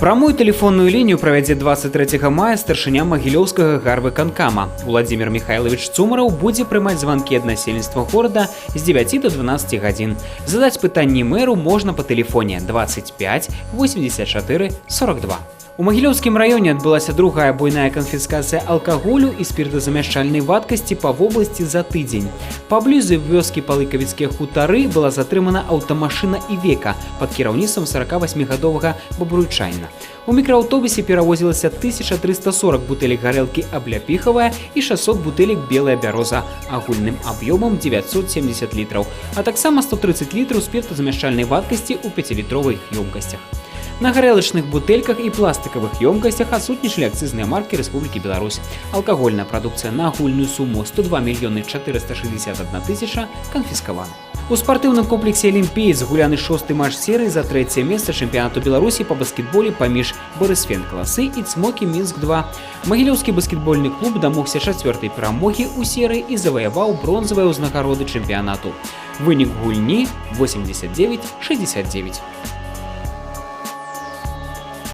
Прамую тэлефонную лінію правядзе 23 мая старшыня магілёўскага гарвыканкама. Владзімир Михайлович Цумараў будзе прымаць званкі ад насельніцтва горада з 9 до 12 гадзін. Задаць пытанні мэру можна па тэлефоне 25 84 42. У магілёўскім раёне адбылася другая буйная канфіскацыя алкаголю і спіртазамяшчальнай вадкасці па вобласці за тыдзень. Паблізу вёскі палыкавіцкія хутары была затрымана аўтамашына і века пад кіраўніцтвам 48гадовага бабруйчайна. У мікрааўтобусе перавозілася 1340 бутэлек гарэлкі абляпіхавая і 600 бутэлек белая бяроза агульным аб'ёмам 970 літраў, а таксама 130 літраў спіртазамяшчальнай вадкасці ў 5літровых ёмкасцях. На гарэлачных бутэльках і пластыкавых ёмкасцях адсутнічалі акцызныя маркі Рэспублікі Беларусь. Алкагольная прадукцыя на агульную суму 102 мільёны 461 тысяча канфіскавана. У спартыўным комплексе алімпіец гуляны шосты матч серыі за трэцяе месца чэмпіянату Беларусі па баскетболе паміж Барысфен класы і цмокі мінск 2. Магілёўскі баскетбольны клуб дамогся чацвёртай перамогі ў серыі і заваяваў бронзавыя ўзнагароды чэмпіянату. Вынік гульні 89-69.